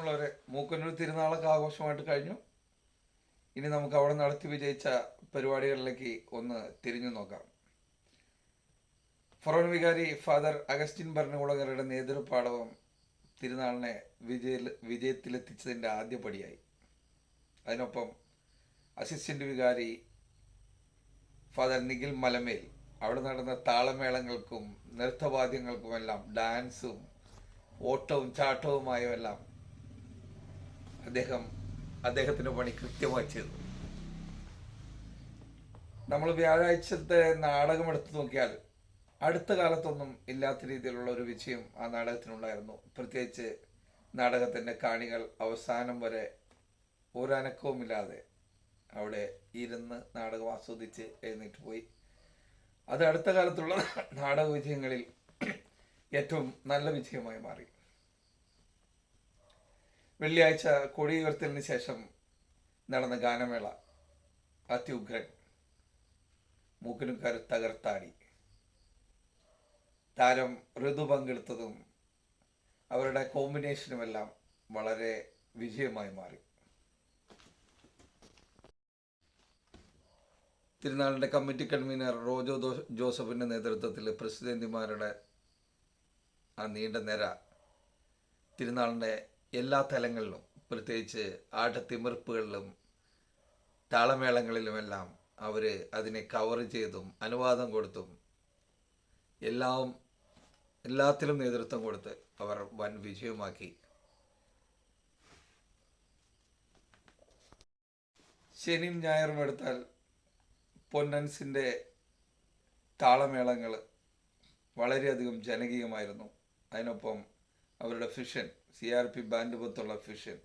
പ്രിയമുള്ളവരെ മൂക്കന്നൂർ തിരുനാളൊക്കെ ആഘോഷമായിട്ട് കഴിഞ്ഞു. ഇനി നമുക്ക് അവിടെ നടത്തി വിജയിച്ച പരിപാടികളിലേക്ക് ഒന്ന് തിരിഞ്ഞു നോക്കാം. ഫറോൻ വികാരി ഫാദർ അഗസ്റ്റിൻ ഭരണകൂടങ്ങളുടെ നേതൃപാടവം തിരുനാളിനെ വിജയ വിജയത്തിലെത്തിച്ചതിന്റെ ആദ്യ പടിയായി. അതിനൊപ്പം അസിസ്റ്റന്റ് വികാരി ഫാദർ നിഖിൽ മലമേൽ അവിടെ നടന്ന താളമേളങ്ങൾക്കും നൃത്തവാദ്യങ്ങൾക്കുമെല്ലാം ഡാൻസും ഓട്ടവും ചാട്ടവുമായും എല്ലാം അദ്ദേഹം അദ്ദേഹത്തിന്റെ പണി കൃത്യമായി ചെയ്തു. നമ്മൾ വ്യാഴാഴ്ചത്തെ നാടകം എടുത്തു നോക്കിയാൽ അടുത്ത കാലത്തൊന്നും ഇല്ലാത്ത രീതിയിലുള്ള ഒരു വിജയം ആ നാടകത്തിനുണ്ടായിരുന്നു. പ്രത്യേകിച്ച് നാടകത്തിന്റെ കാണികൾ അവസാനം വരെ ഒരനക്കവുമില്ലാതെ അവിടെ ഇരുന്ന് നാടകം ആസ്വദിച്ച് എഴുന്നേറ്റ് പോയി. അത് അടുത്ത കാലത്തുള്ള നാടക വിജയങ്ങളിൽ ഏറ്റവും നല്ല വിജയമായി മാറി. വെള്ളിയാഴ്ച കൊടി ഉയർത്തലിന് ശേഷം നടന്ന ഗാനമേള അത്യുഗ്രൻ മൂക്കിനും തകർത്താടി. താരം ഋതു പങ്കെടുത്തതും അവരുടെ കോമ്പിനേഷനുമെല്ലാം വളരെ വിജയമായി മാറി. തിരുനാളിന്റെ കമ്മിറ്റി കൺവീനർ റോജോ ജോസഫിന്റെ നേതൃത്വത്തിൽ പ്രസിഡന്റുമാരുടെ ആ നീണ്ട നിര തിരുനാളിന്റെ എല്ലാ തലങ്ങളിലും പ്രത്യേകിച്ച് ആട്ടത്തിമിർപ്പുകളിലും താളമേളങ്ങളിലുമെല്ലാം അവർ അതിനെ കവർ ചെയ്തും അനുവാദം കൊടുത്തും എല്ലാം എല്ലാത്തിലും നേതൃത്വം കൊടുത്ത് അവർ വൻ വിജയമാക്കി. ശനിയും ഞായറും എടുത്താൽ പൊന്നൻസിന്റെ താളമേളങ്ങൾ വളരെയധികം ജനകീയമായിരുന്നു. അതിനൊപ്പം അവരുടെ fission C R P band പൊത്തുള്ള ഫിഷൻ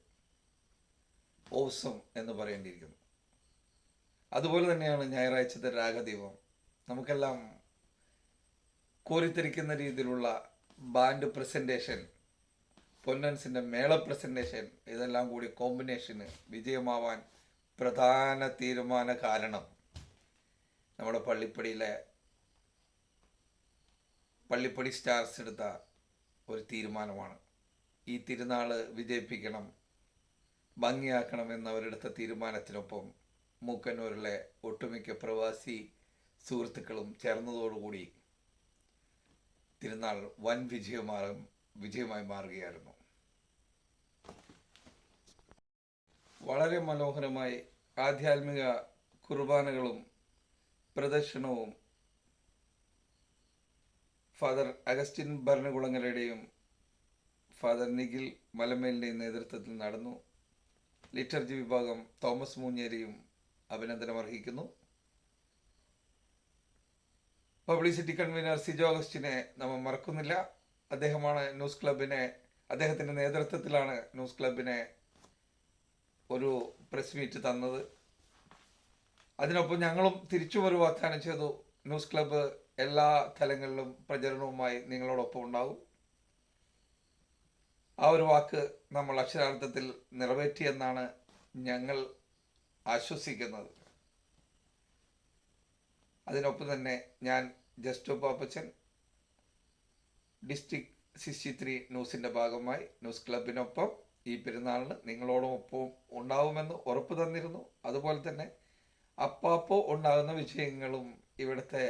ഓസം എന്ന് പറയേണ്ടിയിരിക്കുന്നു. അതുപോലെ തന്നെയാണ് ഞായറാഴ്ചത്തെ രാഗദീപം. നമുക്കെല്ലാം കോരിത്തിരിക്കുന്ന രീതിയിലുള്ള ബാൻഡ് പ്രസന്റേഷൻ പൊന്നൻസിന്റെ മേള പ്രസന്റേഷൻ ഇതെല്ലാം കൂടി കോമ്പിനേഷന് വിജയമാവാൻ പ്രധാന തീരുമാന കാരണം നമ്മുടെ പള്ളിപ്പടിയിലെ പള്ളിപ്പടി സ്റ്റാർസ് എടുത്ത ഒരു തീരുമാനമാണ്. ഈ തിരുനാൾ വിജയിപ്പിക്കണം ഭംഗിയാക്കണം എന്നവരെടുത്ത തീരുമാനത്തിനൊപ്പം മൂക്കന്നൂരിലെ ഒട്ടുമിക്ക പ്രവാസി സുഹൃത്തുക്കളും ചേർന്നതോടുകൂടി തിരുനാൾ വൻ വിജയമാറും വിജയമായി മാറുകയായിരുന്നു. വളരെ മനോഹരമായി ആധ്യാത്മിക കുർബാനകളും പ്രദർശനവും ഫാദർ അഗസ്റ്റിൻ ഭരണകുളങ്ങരയുടെയും ഫാദർ നിഖിൽ മലമേലിന്റെ നേതൃത്വത്തിൽ നടന്നു. ലിറ്റർജി വിഭാഗം തോമസ് മൂഞ്ഞേരിയും അഭിനന്ദനം അർഹിക്കുന്നു പബ്ലിസിറ്റി കൺവീനർ സിജോ അഗസ്റ്റിനെ നമ്മൾ മറക്കുന്നില്ല. അദ്ദേഹമാണ് ന്യൂസ് ക്ലബിനെ അദ്ദേഹത്തിന്റെ നേതൃത്വത്തിലാണ് ന്യൂസ് ക്ലബിനെ ഒരു പ്രസ് മീറ്റ് തന്നത്. അതിനൊപ്പം ഞങ്ങളും തിരിച്ചു ഒരു ചെയ്തു. ന്യൂസ് ക്ലബ്ബ് എല്ലാ തലങ്ങളിലും പ്രചരണവുമായി നിങ്ങളോടൊപ്പം ഉണ്ടാകും. ആ ഒരു വാക്ക് നമ്മൾ അക്ഷരാർത്ഥത്തിൽ നിറവേറ്റിയെന്നാണ് ഞങ്ങൾ ആശ്വസിക്കുന്നത്. അതിനൊപ്പം തന്നെ ഞാൻ just Pappachan district sixty three ന്യൂസിന്റെ ഭാഗമായി ന്യൂസ് ക്ലബിനൊപ്പം ഈ പെരുന്നാളിന് നിങ്ങളോടൊപ്പം ഉണ്ടാവുമെന്ന് ഉറപ്പ് തന്നിരുന്നു. അതുപോലെ തന്നെ അപ്പാപ്പോ ഉണ്ടാകുന്ന വിജയങ്ങളും ഇവിടുത്തെ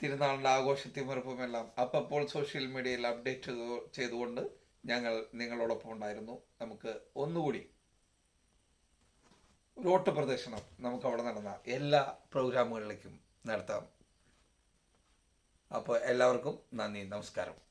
തിരുനാളിന്റെ ആഘോഷത്തിമിറപ്പുമെല്ലാം അപ്പപ്പോൾ സോഷ്യൽ മീഡിയയിൽ അപ്ഡേറ്റ് ചെയ്തു ചെയ്തുകൊണ്ട് ഞങ്ങൾ നിങ്ങളോടൊപ്പം ഉണ്ടായിരുന്നു. നമുക്ക് ഒന്നുകൂടി റോട്ട് പ്രദക്ഷിണം നമുക്ക് അവിടെ നടന്ന എല്ലാ പ്രോഗ്രാമുകളിലേക്കും നടത്താം. അപ്പോൾ എല്ലാവർക്കും നന്ദി നമസ്കാരം ും.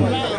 Hey,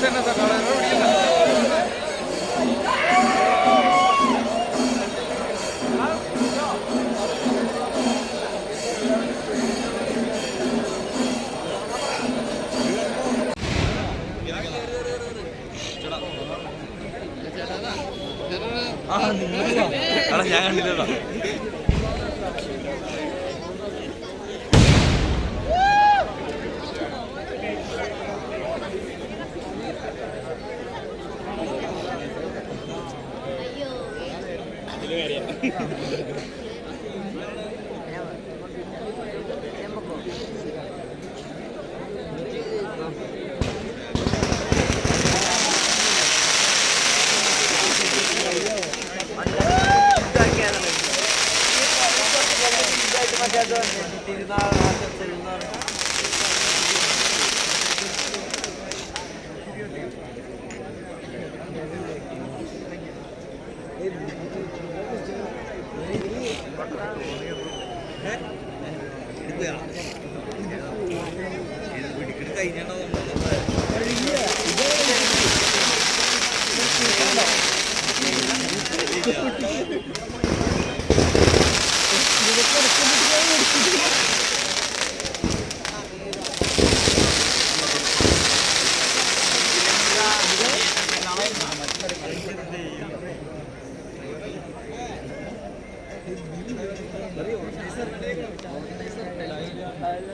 സംഘാടകരാണ് കാശ് തന്നെ സംഘാടകരെ പിടിക്കില്ല ഞാൻ കണ്ടില്ലടാ. അല്ല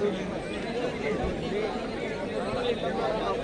Thank you.